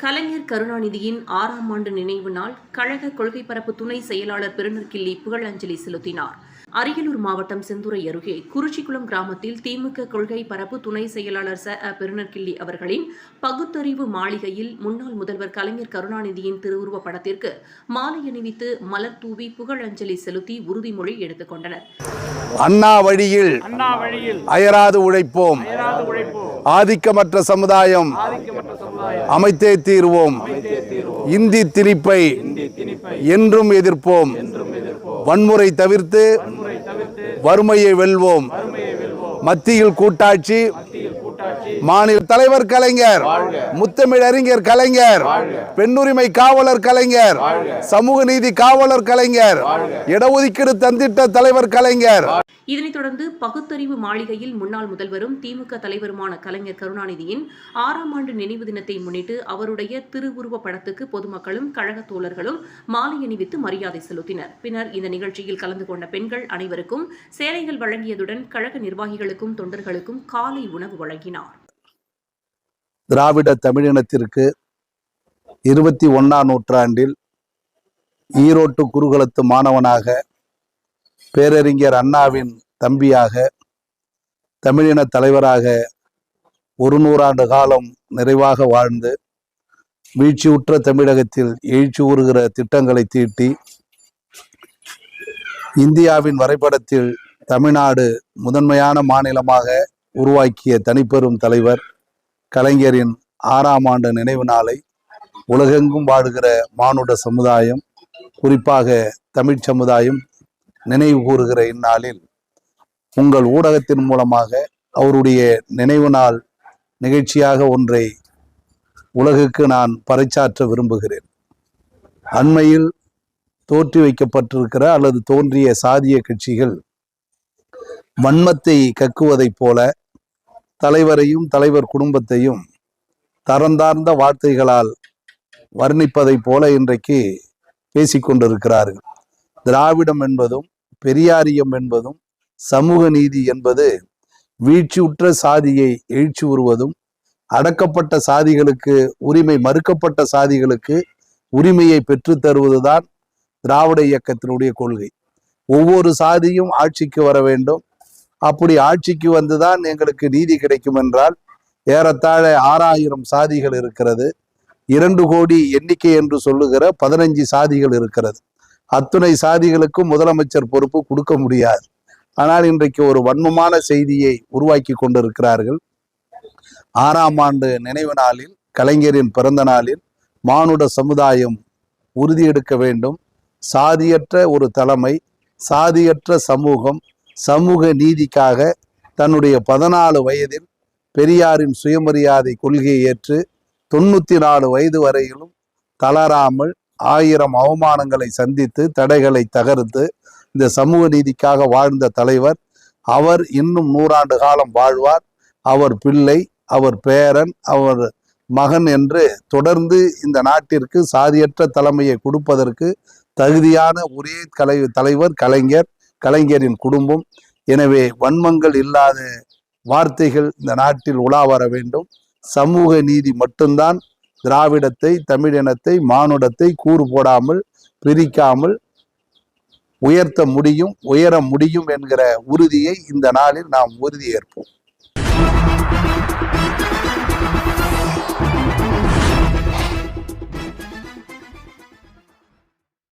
கலைஞர் கருணாநிதியின் ஆறாம் ஆண்டு நினைவு நாள் கழக கொள்கை பரப்பு துணை செயலாளர் பெருநற்கிள்ளி புகழஞ்சலி செலுத்தினார். அரியலூர் மாவட்டம் செந்துறை அருகே குறிச்சிக்குளம் கிராமத்தில் திமுக கொள்கை பரப்பு துணை செயலாளர் ச. அ. பெருநற்கிள்ளி அவர்களின் பகுத்தறிவு மாளிகையில் முன்னாள் முதல்வர் கலைஞர் கருணாநிதியின் திருவுருவப் படத்திற்கு மாலை அணிவித்து மலர் தூவி புகழஞ்சலி செலுத்தி உறுதிமொழி எடுத்துக் கொண்டனர். அண்ணா வழியில் அண்ணா வழியில் அயராது உழைப்போம். அயராது உழைப்போம். ஆதிக்கமற்ற சமுதாயம் ஆதிக்கமற்ற சமுதாயம் அமைத்தே தீர்வோம். இந்தி திணிப்பை என்றும் எதிர்ப்போம். வன்முறை தவிர்த்து வறுமையை வெல்வோம். மத்தியில் கூட்டாட்சி மாநில தலைவர் கலைஞர் முத்தமிழ் அறிஞர் கலைஞர் பெண்ணுரிமை காவலர் கலைஞர் சமூக நீதி காவலர் கலைஞர் இடஒதுக்கீடு தந்திட்ட தலைவர் கலைஞர். இதனைத் தொடர்ந்து பகுத்தறிவு மாளிகையில் முன்னாள் முதல்வரும் திமுக தலைவருமான கலைஞர் கருணாநிதியின் ஆறாம் ஆண்டு நினைவு தினத்தை முன்னிட்டு அவருடைய திருவுருவப் படத்துக்கு பொதுமக்களும் கழக தோழர்களும் மாலை அணிவித்து மரியாதை செலுத்தினர். பின்னர் இந்த நிகழ்ச்சியில் கலந்து கொண்ட பெண்கள் அனைவருக்கும் சேலைகள் வழங்கியதுடன் கழக நிர்வாகிகளுக்கும் தொண்டர்களுக்கும் காலை உணவு வழங்கினார். திராவிட தமிழினத்திற்கு இருபத்தி ஒன்றாம் நூற்றாண்டில் ஈரோட்டு குருகுலத்து மாணவனாக பேரறிஞர் அண்ணாவின் தம்பியாக தமிழின தலைவராக ஒரு நூறாண்டு காலம் நிறைவாக வாழ்ந்து வீழ்ச்சியுற்ற தமிழகத்தில் எழுச்சி ஊறுகிற திட்டங்களை தீட்டி இந்தியாவின் வரைபடத்தில் தமிழ்நாடு முதன்மையான மாநிலமாக உருவாக்கிய தனிப்பெரும் தலைவர் கலைஞரின் ஆறாம் ஆண்டு நினைவு நாளை உலகெங்கும் வாடுகிற மானுட சமுதாயம் குறிப்பாக தமிழ் சமுதாயம் நினைவு கூறுகிற இந்நாளில் உங்கள் ஊடகத்தின் மூலமாக அவருடைய நினைவு நாள் நிகழ்ச்சியாக ஒன்றை உலகுக்கு நான் பறைச்சாற்ற விரும்புகிறேன். அண்மையில் தோற்றி வைக்கப்பட்டிருக்கிற அல்லது தோன்றிய சாதிய கட்சிகள் வன்மத்தை கக்குவதைப் போல தலைவரையும் தலைவர் குடும்பத்தையும் தரந்தார்ந்த வார்த்தைகளால் வர்ணிப்பதைப் போல இன்றைக்கு பேசிக்கொண்டிருக்கிறார்கள் திராவிடம் என்பதும் பெரியாரியம் என்பதும் சமூக நீதி என்பது வீழ்ச்சியுற்ற சாதியை எழுச்சி உறுவதும் அடக்கப்பட்ட சாதிகளுக்கு உரிமை மறுக்கப்பட்ட சாதிகளுக்கு உரிமையை பெற்று தருவதுதான் திராவிட இயக்கத்தினுடைய கொள்கை. ஒவ்வொரு சாதியும் ஆட்சிக்கு வர வேண்டும். அப்படி ஆட்சிக்கு வந்துதான் எங்களுக்கு நீதி கிடைக்கும் என்றால் ஏறத்தாழ ஆறாயிரம் சாதிகள் இருக்கிறது. இரண்டு கோடி எண்ணிக்கை என்று சொல்லுகிற பதினஞ்சு சாதிகள் இருக்கிறது. அத்துணை சாதிகளுக்கும் முதலமைச்சர் பொறுப்பு கொடுக்க முடியாது. ஆனால் இன்றைக்கு ஒரு வன்மமான செய்தியை உருவாக்கி கொண்டிருக்கிறார்கள். ஆறாம் ஆண்டு நினைவு நாளில் கலைஞரின் பிறந்த நாளில் மானுட சமுதாயம் உறுதியெடுக்க வேண்டும். சாதியற்ற ஒரு தலைமை சாதியற்ற சமூகம் சமூக நீதிக்காக தன்னுடைய பதினாலு வயதில் பெரியாரின் சுயமரியாதை கொள்கையை ஏற்று தொண்ணூத்தி நாலு வயது வரையிலும் தளராமல் ஆயிரம் அவமானங்களை சந்தித்து தடைகளை தகர்த்து இந்த சமூக நீதிக்காக வாழ்ந்த தலைவர். அவர் இன்னும் நூறாண்டு காலம் வாழ்வார். அவர் பிள்ளை அவர் பேரன் அவர் மகன் என்று தொடர்ந்து இந்த நாட்டிற்கு சாதியற்ற தலைமையை கொடுப்பதற்கு தகுதியான ஒரே கலை தலைவர் கலைஞர் கலைஞரின் குடும்பம். எனவே வன்மங்கள் இல்லாத வார்த்தைகள் இந்த நாட்டில் உலா வர வேண்டும். சமூக நீதி மட்டும்தான் திராவிடத்தை தமிழினத்தை மானுடத்தை கூறு போடாமல் பிரிக்காமல் உயர்த்த முடியும் உயர முடியும் என்கிற உறுதியை இந்த நாளில் நாம் உறுதியேற்போம்